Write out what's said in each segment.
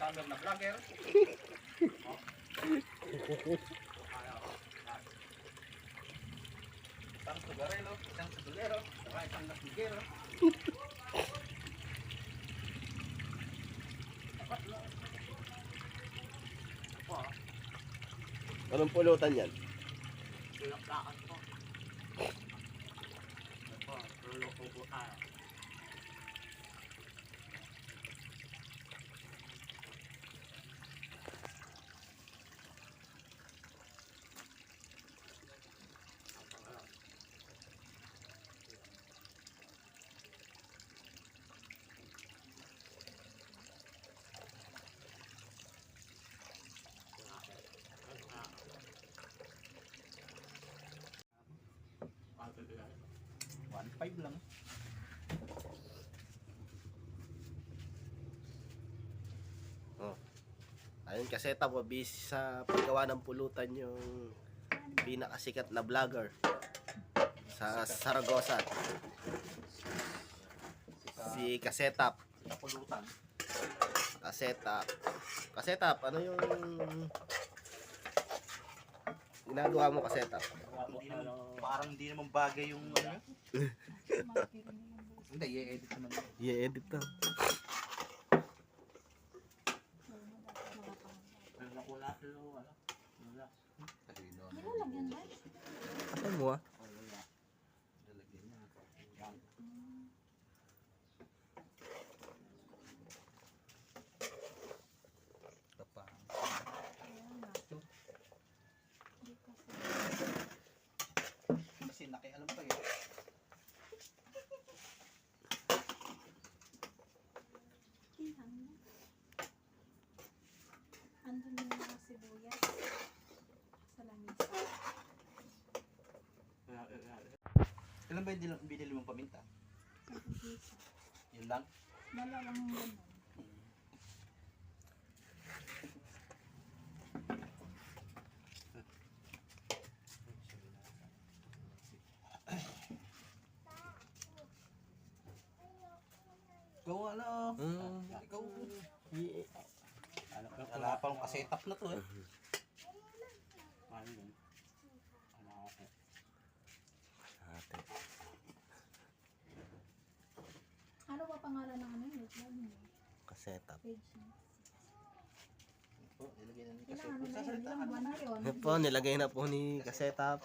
scammer na vlogger. Isang sugarelo, isang sudulero, saka isang ah. Anong pulutan yan? Tulak-lakan po. Ito, tulok ko po tayo. One five lang. Ayun kasi tapo busy sa paggawa ng pulutan yung pinakasikat na vlogger sa Saragossa. Si Kasetap. Kapulutan. Kasetap. Kasetap, ano yung ginagawa mo Kasetap? Parang hindi naman bagay yung ano. Hindi, i-edit naman. yun. I-edit na. Wala, wala, wala. Wala. Ano lang yan, Mike? Ano mo ah? Wala. Lalagyan niya. Yan. Ito pa. Kasi nakialam pa yun. Andun yung mga sibuyas. Sa lamisa. Ilan ba yung binili mong paminta? Yun lang? Dalawang ganun. Ikaw ano? Mm. Ikaw. I- Ano, wala pa akong kasetap na to eh. Ano yun? Ano ako? Ate. Ano ba pangalan ng ano yun? Vlog mo? Kasetap. Page niya. Ito, ilagay na ni Ilang kasetap. ano na yun? Ilang buwan na yun? Po, nilagay na po ni Kasetap.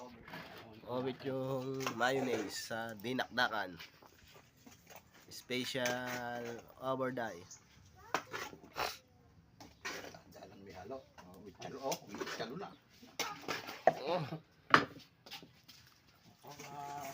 Omit yung mayonnaise sa dinakdakan. Special overdye. Dalang may halo. Oh, with chalo. Oh, with chalo na. Oh, Ah,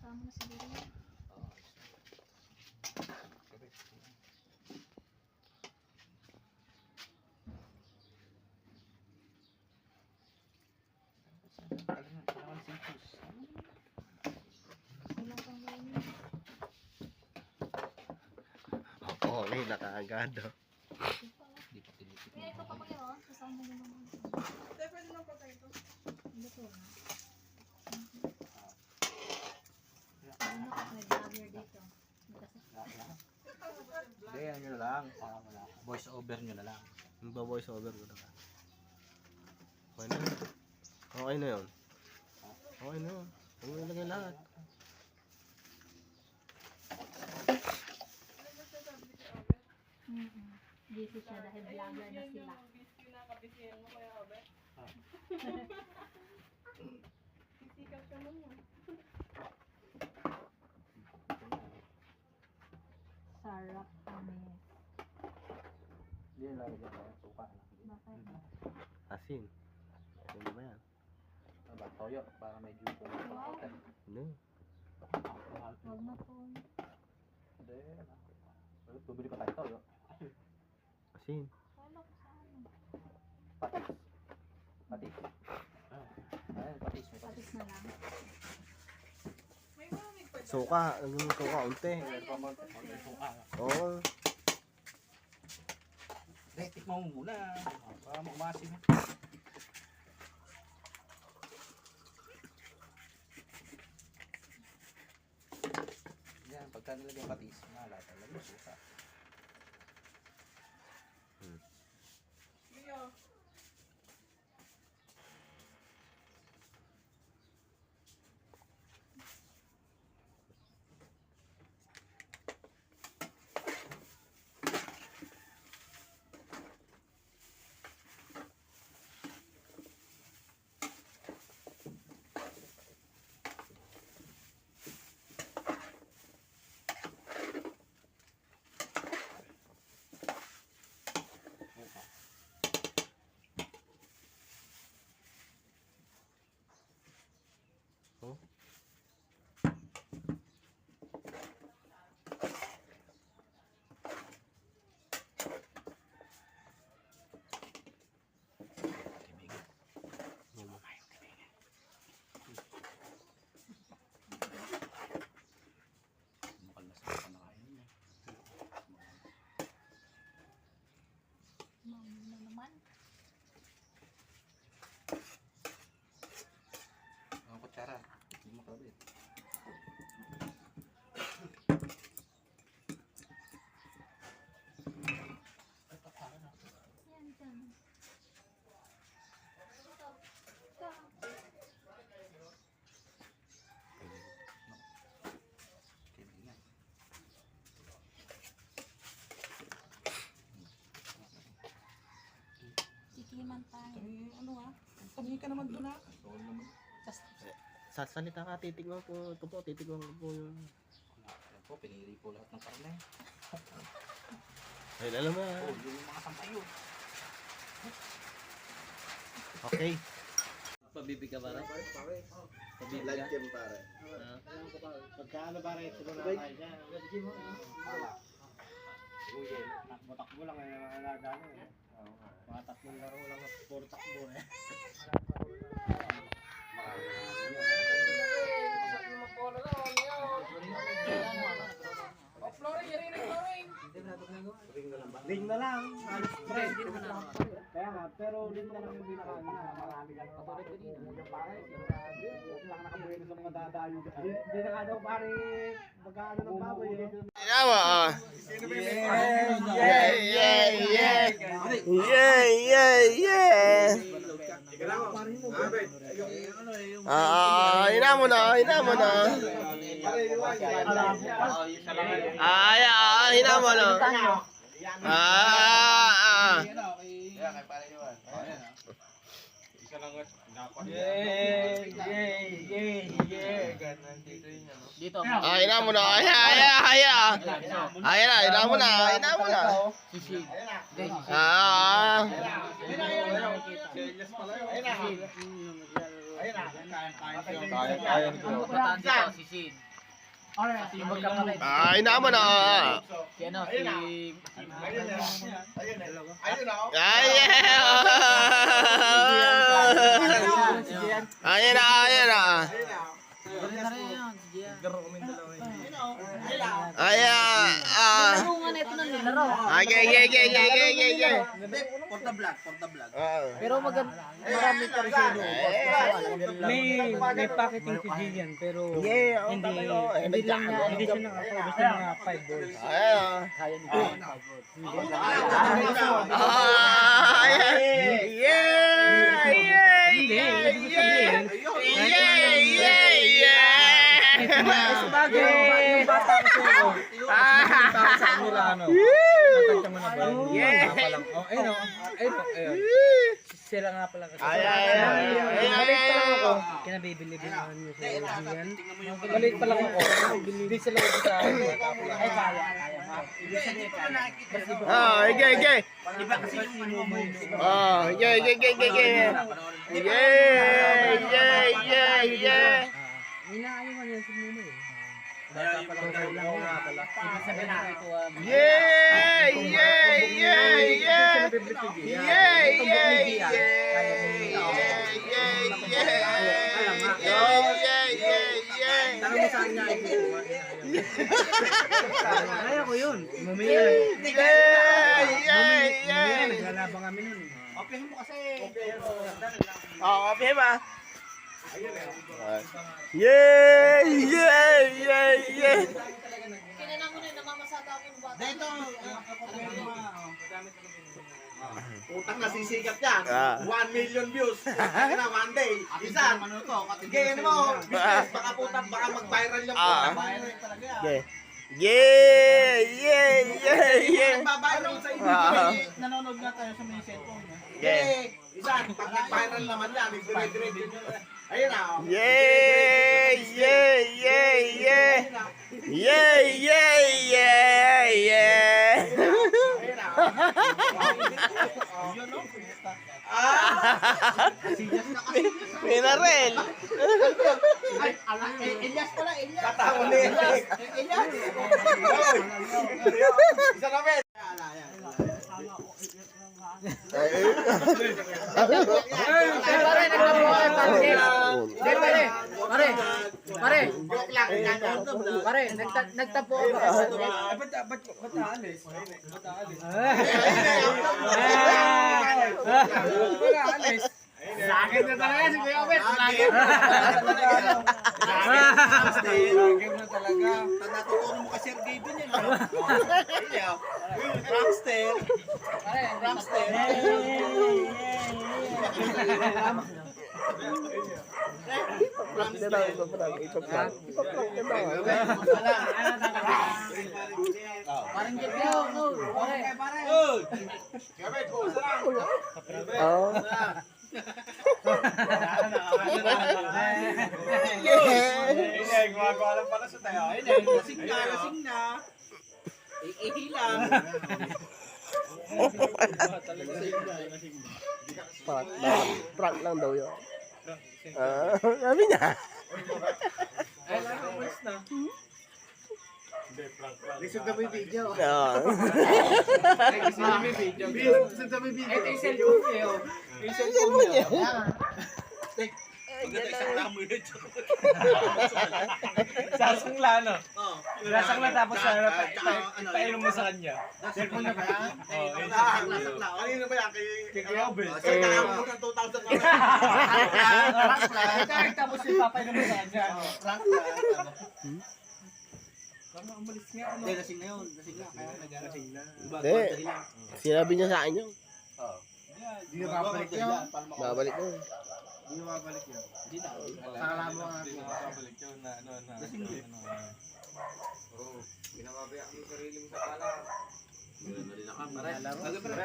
Tama na siguro yun. Pang yun? oh, may nakaagado. Di pa tinitip. Kaya ito pa kayo, oh. kasama mo naman. Pwede na pa tayo ito. Luto na. Ano ka nag-vlogger dito? Kasi Hindi, ano na lang. Voice over nyo na lang. Yung ba voice over ko na na yun. Okay na yun. Okay na yun. Huwag mo ilagay lahat. mm busy siya dahil vlogger na sila. Busy na, kabisihan mo kaya Obe. Ah. Sisikap ka naman. Sarap kami. Hindi, lagi dyan. ah, Suka na. Bakit? Asin. Ano ba yan? Ano ba? Toyo. Para medyo pumapakotan. Ano? Huwag na po. Hindi. Bumili pa tayo toyo. Asin. Wala ko sa ano. Patis. Patis. Ayan, patis. May patis. Patis na lang. Suka, ang suka, unti. Oo. Hindi, tikman mo muna. Para maumasin. Nilagay patis, nala talaga suka. Leo. Mukhang nasa ka na kain niya. Mami na naman. Ang kutsara. Hindi mo kabit. Yan dyan. Ito. Ito. Kaibigan. Tikiman tayo. Ano ah? Kami ka naman doon ah. Oo naman. Sa salita ka, titignan po. Ito po, titignan ko po yung... Ayan po, pinili po lahat ng karne. Ay, alam mo. Oh, yung mga sampayo. Okay. Pabibig ka ba? Pabibig Live ka? cam pare. Ah. Pagkaano ba rin ito na tayo dyan? Takbo-takbo lang eh, mga nagano eh. Mga tatlong laro lang at puro takbo eh. Ring na lang, halos pre. Kaya nga, pero ring na lang yung binakaano na. Marami ka naman pare. Yung pare. Huwag lang nakabuhay sa mga dadayo. Hindi na nga daw pare, magkaano ng baboy ah. Yeah, yeah, yeah. Yeah, yeah, yeah. Ah, ina mo na, ina mo na. Ay, ah, ina mo na. Ah, ah. Dito. Ah, ina mo na. Ay, ay, ay, ah. Ay, na, ina mo na, ina mo na. Sisig. Hindi, sisig. Ah. Ang importante ito, sisig. Kasi yung magkapatid. Ah, ina mo na. Si ano, si... Ay, yeah. Ayan na, ayan na. Gawin na rin yun, si Gian. Ayan. Ah. Bunga na ito ng nilaro. Okay, okay, okay, okay, okay, okay. Ah. Pero maganda, marami ka rin sa May, may packeting si Jillian, pero Yeah, hindi, oh, hindi lang niya, hindi siya nakaka, basta mga 5 balls. Ayan. ah. Kaya niya. Ah, yeah, yeah, yeah, yeah, sabihin, yeah, yeah, yeah. Sabagay, yung bata kasi ako, tao sa kanila, ano, natantya mo na ba? Yeah. Nga pa lang. Oh, ayun o, ayun o, ayun. Sila nga pala kasi. Ay, ay, ay, ay, ay, ako. Kinabibili din naman niyo sa Jillian. Maliit pa lang ako. Hindi sila sa ko lang. Ay, kaya, kaya. Ibig sabihin, kaya. Mas iba Ah, okay, okay. Ah, okay, okay, okay, okay, okay. Yeah, yeah, yeah, yeah. Inaayawan yan si Muma eh. Ah, yeah, yeah, yeah. mo sa kanya. Kaya ko yun. Mamaya. Yay! Yay! Yay! Naglalabang kami nun. eh. Oo, okay ba? Yay! Yay! Yay! Utang na sisikat yan. Ah. 1 million views. Kaya na one day. Isa. Ano mo? Business. Baka putang, baka mag-viral yung Ah. putang. Yay! Yay! Yay! Yay! Yay! Nagbabiral sa inyo. Ah. Nanonood nga tayo sa may cellphone. Eh, isa. Pag nag-viral naman yan, dire-diretso nyo. Ayun na. oh. Yay! Yay! Yay! Yay! Ayun na. Yay! Yay! Yay! Yay! Ayun na. Yun, no? Ah! Pinarel! Ay, ala, Elias pala, Elias. Katawa ni Elias. Elias. Isa na, Ben. Pare, nagtapo ka ng pancake. Hindi, pare. Pare. Pare. Joke Pare, nagta- nagtapo ka pancake. Ba't, ba't, ba't aalis? Ba't aalis? Ba't aalis? Sa akin na talaga si Kuya Obet. Lagi. Lagi na talaga. Natutunan mo ka Sergey dun yan. Rockster. Pare, Rockster. parang jeep yun. no. Pare. Gabay, kusa lang. Hindi, gumagawa lang pala sa tayo. Hindi, Lasing na, lasing na. Iihi lang. Prank lang. Prank lang daw yun. Ah, sabi niya. Lisod na mo yung video. Ah. Lisod na yung video. Lisod na yung video. Ito yung cellphone niyo. Yung cellphone niyo. Maganda isang lamo yun. Sasangla, no? Oo. Sasangla tapos sa Ah, tsaka ano, painom mo sa kanya. Cellphone na ba yan? Oo, yun. Sakla. Kanino ba yan? Kay. Ah, Sa taon mo ng 2000 ka. Ikaw, tapos yung papainom mo sa kanya. Rank na. Ano, umalis nga, ano? Hindi, lasing na yun. Lasing na. Kaya nag-lasing na. Hindi. Sinabi niya sa akin yun. Hindi na babalik yun. Babalik yun. Hindi na babalik yun. Hindi na. Nga. babalik yun na ano na. Lasing na. Oo. Binababayak mo yung sarili mo sa pala. Wala na rin ako. Pare.